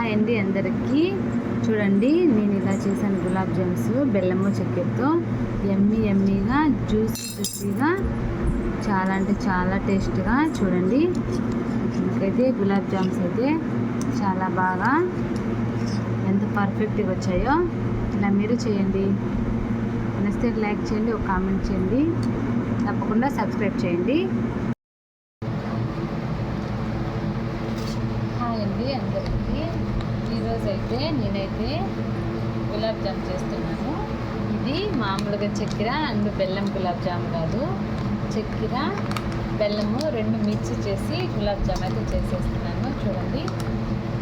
Hi అండి అందరికీ. చూడండి నేను ఇలా చేశాను గులాబ్ జామ్స్ బెల్లము చక్కెరతో. ఎమ్మి ఎమ్మిగా జ్యూసీ జ్యూసీగా చాలా అంటే చాలా టేస్ట్గా చూడండి. నాకైతే గులాబ్ జామ్స్ అయితే చాలా బాగా ఎంత పర్ఫెక్ట్గా వచ్చాయో ఇలా మీరు చేయండి. నచ్చితే లైక్ చేయండి ఒక కామెంట్ చేయండి. తప్పకుండా సబ్స్క్రైబ్ చేయండి. హాయ్ అండి అందరికీ. ఈరోజు అయితే నేనైతే గులాబ్ జామ్ చేస్తున్నాను. ఇది మామూలుగా చక్కెర అండ్ బెల్లం గులాబ్ జామ్ కాదు. చక్కెర బెల్లము రెండు మిర్చి చేసి గులాబ్ జామ్ అయితే చేసేస్తున్నాను. చూడండి.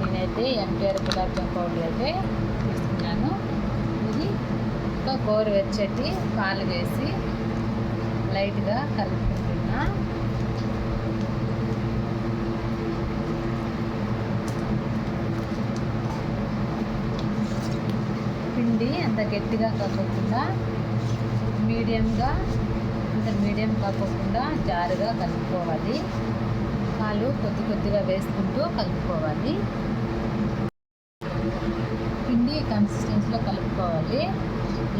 నేనైతే ఎంటీఆర్ గులాబ్ జామ్ పౌడర్ అయితే తీసుకున్నాను. ఇది ఒక గోరువెచ్చటి పాలు వేసి లైట్గా కలుపుకుంటున్నా పిండి అంత గట్టిగా కాకోకుండా మీడియంగా అంత మీడియం కాకోకుండా జారుగా కలుపుకోవాలి. పాలు కొద్ది కొద్దిగా వేసుకుంటూ కలుపుకోవాలి. పిండి కన్సిస్టెన్సీలో కలుపుకోవాలి.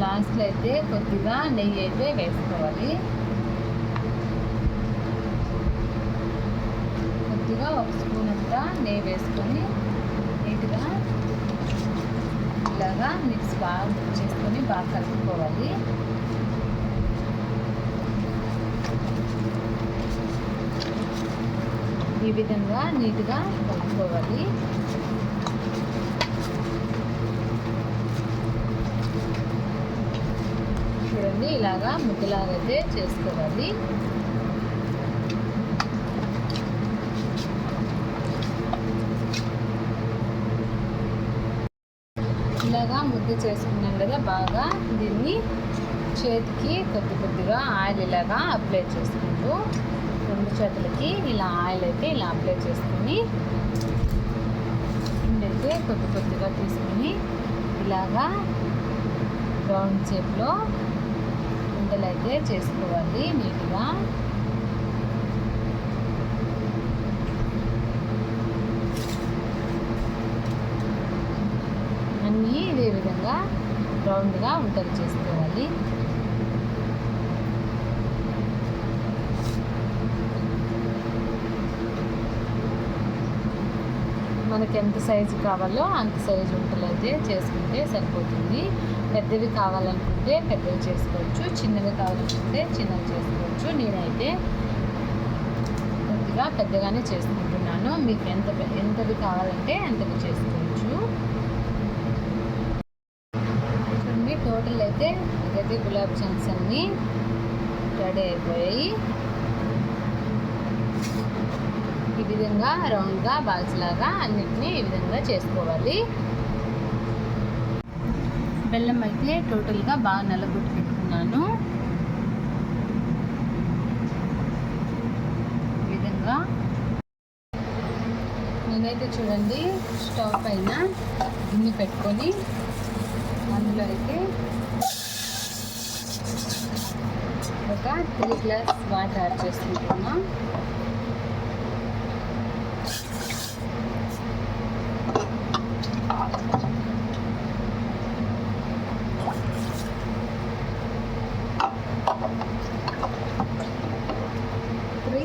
లాస్ట్లో అయితే కొద్దిగా నెయ్యి అయితే వేసుకోవాలి. కొద్దిగా ఒక స్పూన్ అంతా నెయ్యి వేసుకొని నీట్గా ఇలాగా మిక్స్ బాగా చేసుకొని బాగా కలుపుకోవాలి. ఈ విధంగా నీట్గా కలుపుకోవాలి. చూడండి ఇలాగా ముద్దలాగైతే చేసుకోవాలి ఇలాగా ముద్ద చేసుకున్నాం కదా బాగా దీన్ని చేతికి కొద్ది కొద్దిగా ఆయిల్ ఇలాగా అప్లై చేసుకుంటూ రెండు చేతులకి ఇలా ఆయిల్ అయితే ఇలా అప్లై చేసుకుని ఇండైతే కొద్ది కొద్దిగా తీసుకుని ఇలాగా రౌండ్ షేప్లో ఉండలైతే అయితే చేసుకోవాలి నీట్గా అన్నీ ఇదే రౌండ్గా ఉంటలు చేసుకోవాలి. మనకి ఎంత సైజు కావాలో అంత సైజు ఉంటలైతే అయితే చేసుకుంటే సరిపోతుంది. పెద్దవి కావాలనుకుంటే పెద్దవి చేసుకోవచ్చు చిన్నవి కావాలనుకుంటే చిన్నవి చేసుకోవచ్చు. నేనైతే కొద్దిగా పెద్దగానే చేసుకుంటున్నాను. మీకు ఎంత ఎంతవి కావాలంటే అంతవి చేసుకోవచ్చు చూడండి టోటల్ అయితే ఇదైతే గులాబ్ జామ్స్ అన్నీ రెడీ అయిపోయాయి. ఈ విధంగా రౌండ్గా బాల్స్ లాగా అన్నిటినీ ఈ విధంగా చేసుకోవాలి. బెల్లం అయితే టోటల్గా బాగా నల్లగొట్టి పెట్టుకున్నాను ఈ విధంగా నేనైతే చూడండి స్టవ్ పైన గిన్నె పెట్టుకొని అయితే ఒక త్రీ గ్లాస్ వాటర్ యాడ్ చేసుకుంటున్నా. త్రీ.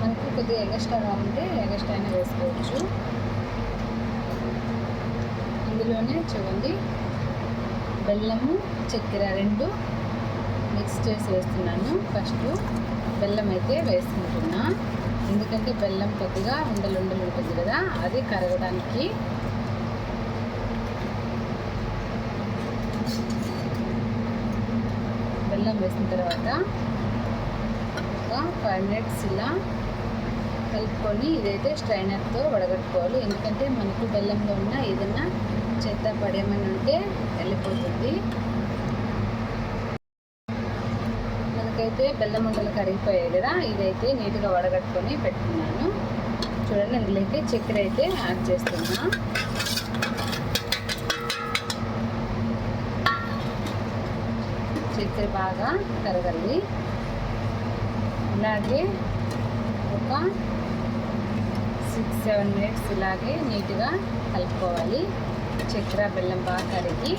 మనకి కొద్దిగా ఎగస్ట్రా కావాలంటే ఎగస్ట్రా అయినా వేసుకోవచ్చు. ఇందులోనే చూడండి. బెల్లము చక్కెర రెండు మిక్స్ చేసి వేస్తున్నాను. ఫస్ట్ బెల్లం అయితే వేసుకుంటున్నా. ఎందుకంటే బెల్లం కొద్దిగా ఉండలు ఉండలు ఉంటుంది కదా అది కరగడానికి. బెల్లం వేసిన తర్వాత ఒక ఫైవ్ మినిట్స్ ఇలా కలుపుకొని ఇదైతే స్ట్రైనర్తో వడగట్టుకోవాలి. ఎందుకంటే మనకు బెల్లంలో ఉన్న ఏదైనా చెత్త పడేమని ఉంటే వెళ్ళిపోతుంది. మనకైతే బెల్లం ఉండలు కరిగిపోయాయి కదా ఇదైతే నీట్గా వడగట్టుకొని పెట్టుకున్నాను. చూడండి అయితే చక్కెర అయితే యాడ్ చేస్తున్నా. చక్కెర బాగా కరగాలి. అలాగే ఒక సిక్స్ సెవెన్ మినిట్స్ ఇలాగే నీట్గా కలుపుకోవాలి. చక్కెర బెల్లం బాగా కరిగి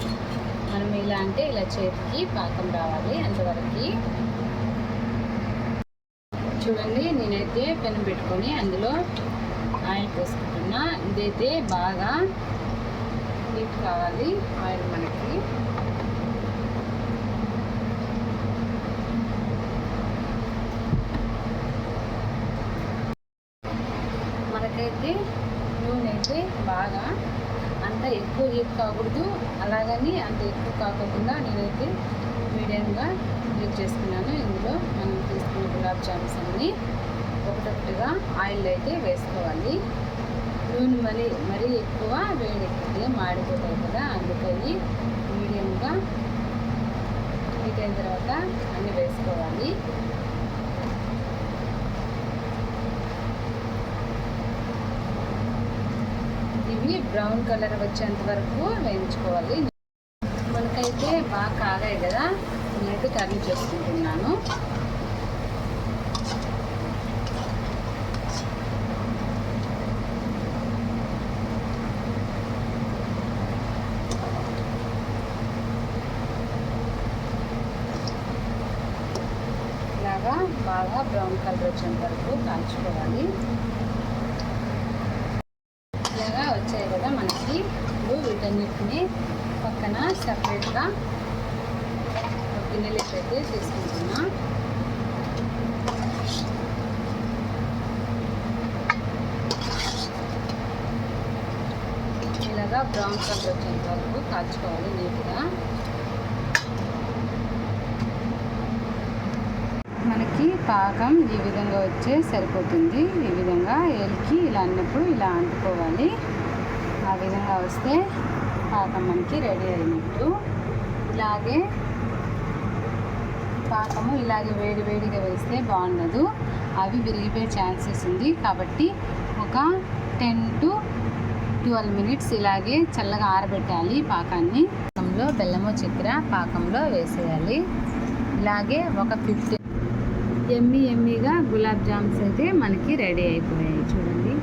మనం ఇలా అంటే ఇలా చేతికి పాకం రావాలి అంతవరకు. చూడండి నేనైతే పెనం పెట్టుకొని అందులో ఆయిల్ పోసుకుంటున్నా. ఇదైతే బాగా హీట్ కావాలి ఆయిల్ మనకి మనకైతే నూనె అయితే బాగా అంత ఎక్కువ హీట్ కాకూడదు. అలాగని అంత ఎక్కువ కాకుండా నేనైతే మీడియంగా హీట్ చేసుకున్నాను. ఇందులో మనం తీసుకున్న గులాబ్ జామ్స్ అన్ని ఒకటొకటిగా ఆయిల్ అయితే వేసుకోవాలి. నూనె మరి మరీ ఎక్కువ వేడెక్కితే మాడిపోతాయి కదా అందుకని మీడియంగా హీట్ అయిన తర్వాత అన్నీ వేసుకోవాలి. ఇవి బ్రౌన్ కలర్ వచ్చేంత వరకు వేయించుకోవాలి. మనకైతే బాగా కాగాయి కదా నేనైతే కర్రీ చేసుకుంటున్నాను. ఇలాగా బాగా బ్రౌన్ కలర్ వచ్చేంత వరకు కాల్చుకోవాలి ఇలాగా వచ్చాయి కదా మనకి ఇప్పుడు వీటన్నిటిని పక్కన సపరేట్గా ఒక అయితే తీసుకుంటున్నా. ఇలాగా బ్రౌన్ కలర్ వచ్చేంత వరకు కాల్చుకోవాలి నీట్గా. మనకి పాకం ఈ విధంగా వచ్చే సరిపోతుంది. ఈ విధంగా ఏలికి ఇలా అన్నప్పుడు ఇలా అంటుకోవాలి. ఆ విధంగా వస్తే పాకం మనకి రెడీ అయినట్టు. ఇలాగే పాకము ఇలాగే వేడి వేడిగా వేస్తే బాగుండదు. అవి విరిగిపోయే ఛాన్సెస్ ఉంది. కాబట్టి ఒక టెన్ టు ట్వెల్వ్ మినిట్స్ ఇలాగే చల్లగా ఆరబెట్టాలి పాకాన్ని. పాకంలో బెల్లము చక్కెర పాకంలో వేసేయాలి. ఇలాగే ఒక ఫిఫ్టీ ఎమ్మి ఎమ్మిగా గులాబ్ జామ్స్ అయితే మనకి రెడీ అయిపోయాయి. చూడండి.